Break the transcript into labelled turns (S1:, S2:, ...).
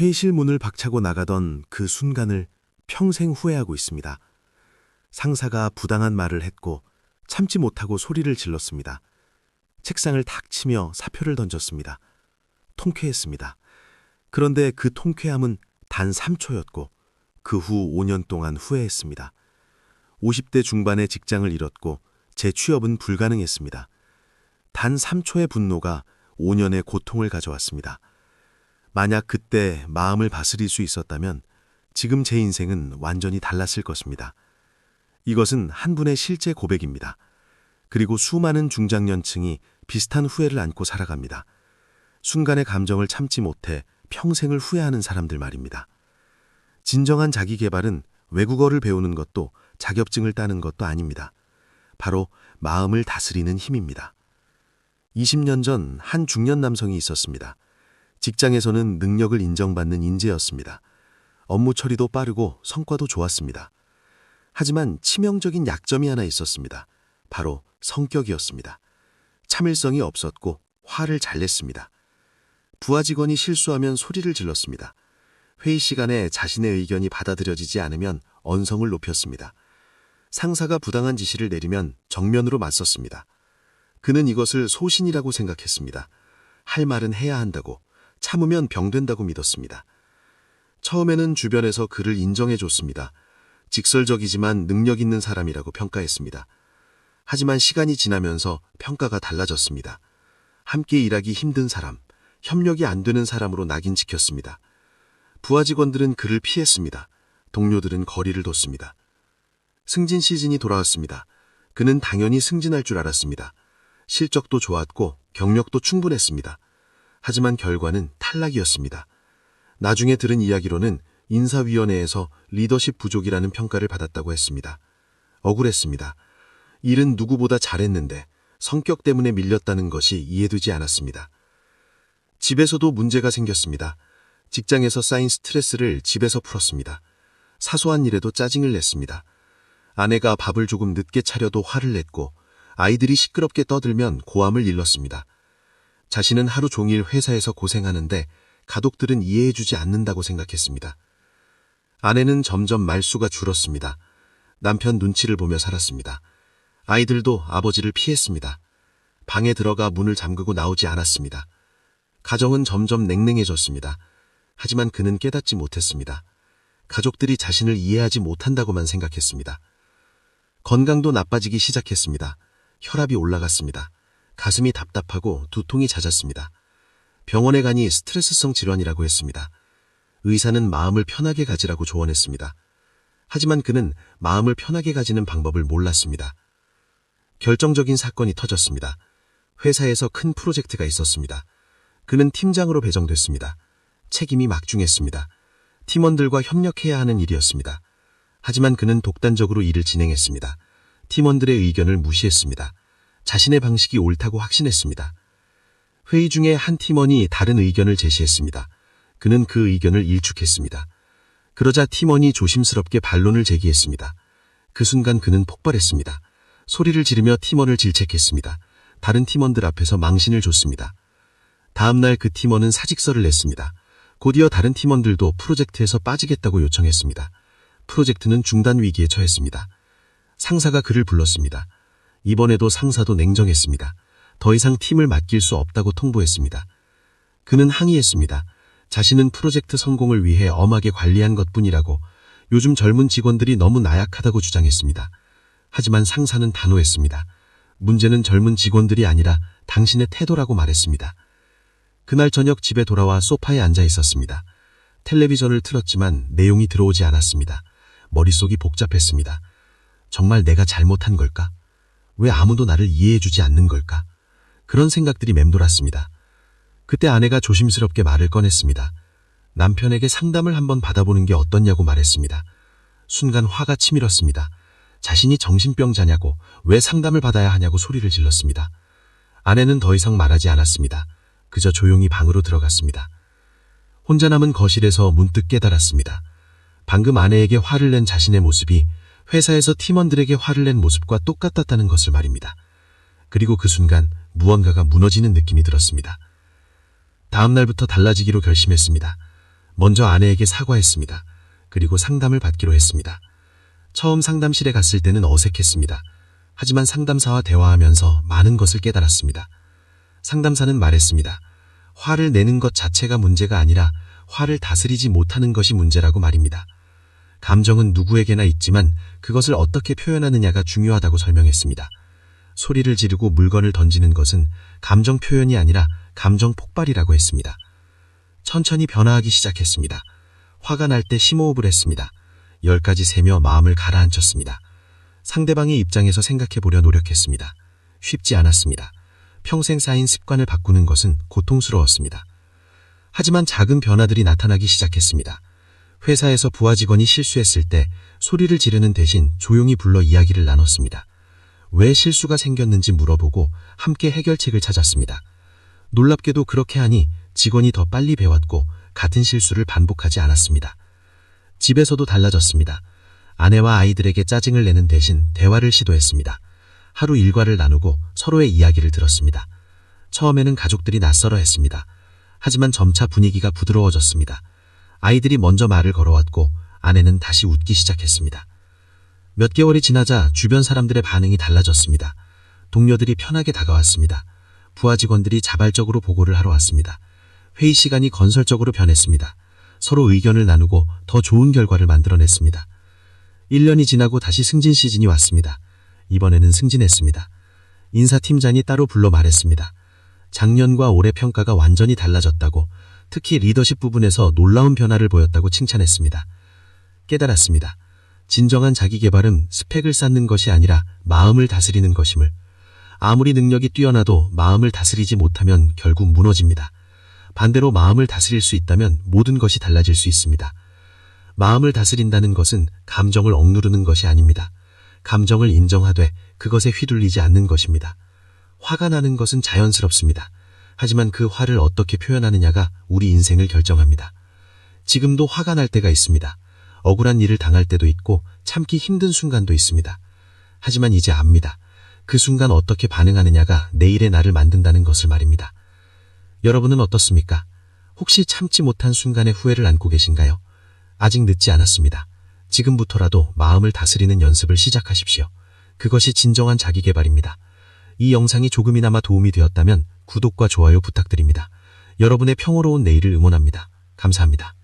S1: 회의실 문을 박차고 나가던 그 순간을 평생 후회하고 있습니다. 상사가 부당한 말을 했고 참지 못하고 소리를 질렀습니다. 책상을 탁 치며 사표를 던졌습니다. 통쾌했습니다. 그런데 그 통쾌함은 단 3초였고 그 후 5년 동안 후회했습니다. 50대 중반에 직장을 잃었고 제 취업은 불가능했습니다. 단 3초의 분노가 5년의 고통을 가져왔습니다. 만약 그때 마음을 다스릴 수 있었다면 지금 제 인생은 완전히 달랐을 것입니다. 이것은 한 분의 실제 고백입니다. 그리고 수많은 중장년층이 비슷한 후회를 안고 살아갑니다. 순간의 감정을 참지 못해 평생을 후회하는 사람들 말입니다. 진정한 자기 개발은 외국어를 배우는 것도 자격증을 따는 것도 아닙니다. 바로 마음을 다스리는 힘입니다. 20년 전 한 중년 남성이 있었습니다. 직장에서는 능력을 인정받는 인재였습니다. 업무 처리도 빠르고 성과도 좋았습니다. 하지만 치명적인 약점이 하나 있었습니다. 바로 성격이었습니다. 참을성이 없었고 화를 잘 냈습니다. 부하 직원이 실수하면 소리를 질렀습니다. 회의 시간에 자신의 의견이 받아들여지지 않으면 언성을 높였습니다. 상사가 부당한 지시를 내리면 정면으로 맞섰습니다. 그는 이것을 소신이라고 생각했습니다. 할 말은 해야 한다고, 참으면 병된다고 믿었습니다. 처음에는 주변에서 그를 인정해줬습니다. 직설적이지만 능력 있는 사람이라고 평가했습니다. 하지만 시간이 지나면서 평가가 달라졌습니다. 함께 일하기 힘든 사람, 협력이 안 되는 사람으로 낙인 찍혔습니다. 부하 직원들은 그를 피했습니다. 동료들은 거리를 뒀습니다. 승진 시즌이 돌아왔습니다. 그는 당연히 승진할 줄 알았습니다. 실적도 좋았고 경력도 충분했습니다. 하지만 결과는 탈락이었습니다. 나중에 들은 이야기로는 인사위원회에서 리더십 부족이라는 평가를 받았다고 했습니다. 억울했습니다. 일은 누구보다 잘했는데 성격 때문에 밀렸다는 것이 이해되지 않았습니다. 집에서도 문제가 생겼습니다. 직장에서 쌓인 스트레스를 집에서 풀었습니다. 사소한 일에도 짜증을 냈습니다. 아내가 밥을 조금 늦게 차려도 화를 냈고 아이들이 시끄럽게 떠들면 고함을 일렀습니다. 자신은 하루 종일 회사에서 고생하는데 가족들은 이해해주지 않는다고 생각했습니다. 아내는 점점 말수가 줄었습니다. 남편 눈치를 보며 살았습니다. 아이들도 아버지를 피했습니다. 방에 들어가 문을 잠그고 나오지 않았습니다. 가정은 점점 냉랭해졌습니다. 하지만 그는 깨닫지 못했습니다. 가족들이 자신을 이해하지 못한다고만 생각했습니다. 건강도 나빠지기 시작했습니다. 혈압이 올라갔습니다. 가슴이 답답하고 두통이 잦았습니다. 병원에 가니 스트레스성 질환이라고 했습니다. 의사는 마음을 편하게 가지라고 조언했습니다. 하지만 그는 마음을 편하게 가지는 방법을 몰랐습니다. 결정적인 사건이 터졌습니다. 회사에서 큰 프로젝트가 있었습니다. 그는 팀장으로 배정됐습니다. 책임이 막중했습니다. 팀원들과 협력해야 하는 일이었습니다. 하지만 그는 독단적으로 일을 진행했습니다. 팀원들의 의견을 무시했습니다. 자신의 방식이 옳다고 확신했습니다. 회의 중에 한 팀원이 다른 의견을 제시했습니다. 그는 그 의견을 일축했습니다. 그러자 팀원이 조심스럽게 반론을 제기했습니다. 그 순간 그는 폭발했습니다. 소리를 지르며 팀원을 질책했습니다. 다른 팀원들 앞에서 망신을 줬습니다. 다음날 그 팀원은 사직서를 냈습니다. 곧이어 다른 팀원들도 프로젝트에서 빠지겠다고 요청했습니다. 프로젝트는 중단 위기에 처했습니다. 상사가 그를 불렀습니다. 이번에도 상사도 냉정했습니다. 더 이상 팀을 맡길 수 없다고 통보했습니다. 그는 항의했습니다. 자신은 프로젝트 성공을 위해 엄하게 관리한 것 뿐이라고 요즘 젊은 직원들이 너무 나약하다고 주장했습니다. 하지만 상사는 단호했습니다. 문제는 젊은 직원들이 아니라 당신의 태도라고 말했습니다. 그날 저녁 집에 돌아와 소파에 앉아 있었습니다. 텔레비전을 틀었지만 내용이 들어오지 않았습니다. 머릿속이 복잡했습니다. 정말 내가 잘못한 걸까? 왜 아무도 나를 이해해주지 않는 걸까? 그런 생각들이 맴돌았습니다. 그때 아내가 조심스럽게 말을 꺼냈습니다. 남편에게 상담을 한번 받아보는 게 어떻냐고 말했습니다. 순간 화가 치밀었습니다. 자신이 정신병자냐고 왜 상담을 받아야 하냐고 소리를 질렀습니다. 아내는 더 이상 말하지 않았습니다. 그저 조용히 방으로 들어갔습니다. 혼자 남은 거실에서 문득 깨달았습니다. 방금 아내에게 화를 낸 자신의 모습이 회사에서 팀원들에게 화를 낸 모습과 똑같았다는 것을 말입니다. 그리고 그 순간 무언가가 무너지는 느낌이 들었습니다. 다음 날부터 달라지기로 결심했습니다. 먼저 아내에게 사과했습니다. 그리고 상담을 받기로 했습니다. 처음 상담실에 갔을 때는 어색했습니다. 하지만 상담사와 대화하면서 많은 것을 깨달았습니다. 상담사는 말했습니다. 화를 내는 것 자체가 문제가 아니라 화를 다스리지 못하는 것이 문제라고 말입니다. 감정은 누구에게나 있지만 그것을 어떻게 표현하느냐가 중요하다고 설명했습니다. 소리를 지르고 물건을 던지는 것은 감정 표현이 아니라 감정 폭발이라고 했습니다. 천천히 변화하기 시작했습니다. 화가 날 때 심호흡을 했습니다. 열까지 세며 마음을 가라앉혔습니다. 상대방의 입장에서 생각해 보려 노력했습니다. 쉽지 않았습니다. 평생 쌓인 습관을 바꾸는 것은 고통스러웠습니다. 하지만 작은 변화들이 나타나기 시작했습니다. 회사에서 부하 직원이 실수했을 때 소리를 지르는 대신 조용히 불러 이야기를 나눴습니다. 왜 실수가 생겼는지 물어보고 함께 해결책을 찾았습니다. 놀랍게도 그렇게 하니 직원이 더 빨리 배웠고 같은 실수를 반복하지 않았습니다. 집에서도 달라졌습니다. 아내와 아이들에게 짜증을 내는 대신 대화를 시도했습니다. 하루 일과를 나누고 서로의 이야기를 들었습니다. 처음에는 가족들이 낯설어 했습니다. 하지만 점차 분위기가 부드러워졌습니다. 아이들이 먼저 말을 걸어왔고 아내는 다시 웃기 시작했습니다. 몇 개월이 지나자 주변 사람들의 반응이 달라졌습니다. 동료들이 편하게 다가왔습니다. 부하 직원들이 자발적으로 보고를 하러 왔습니다. 회의 시간이 건설적으로 변했습니다. 서로 의견을 나누고 더 좋은 결과를 만들어냈습니다. 1년이 지나고 다시 승진 시즌이 왔습니다. 이번에는 승진했습니다. 인사팀장이 따로 불러 말했습니다. 작년과 올해 평가가 완전히 달라졌다고 특히 리더십 부분에서 놀라운 변화를 보였다고 칭찬했습니다. 깨달았습니다. 진정한 자기 개발은 스펙을 쌓는 것이 아니라 마음을 다스리는 것임을 아무리 능력이 뛰어나도 마음을 다스리지 못하면 결국 무너집니다. 반대로 마음을 다스릴 수 있다면 모든 것이 달라질 수 있습니다. 마음을 다스린다는 것은 감정을 억누르는 것이 아닙니다. 감정을 인정하되 그것에 휘둘리지 않는 것입니다. 화가 나는 것은 자연스럽습니다. 하지만 그 화를 어떻게 표현하느냐가 우리 인생을 결정합니다. 지금도 화가 날 때가 있습니다. 억울한 일을 당할 때도 있고 참기 힘든 순간도 있습니다. 하지만 이제 압니다. 그 순간 어떻게 반응하느냐가 내일의 나를 만든다는 것을 말입니다. 여러분은 어떻습니까? 혹시 참지 못한 순간의 후회를 안고 계신가요? 아직 늦지 않았습니다. 지금부터라도 마음을 다스리는 연습을 시작하십시오. 그것이 진정한 자기 개발입니다. 이 영상이 조금이나마 도움이 되었다면 구독과 좋아요 부탁드립니다. 여러분의 평화로운 내일을 응원합니다. 감사합니다.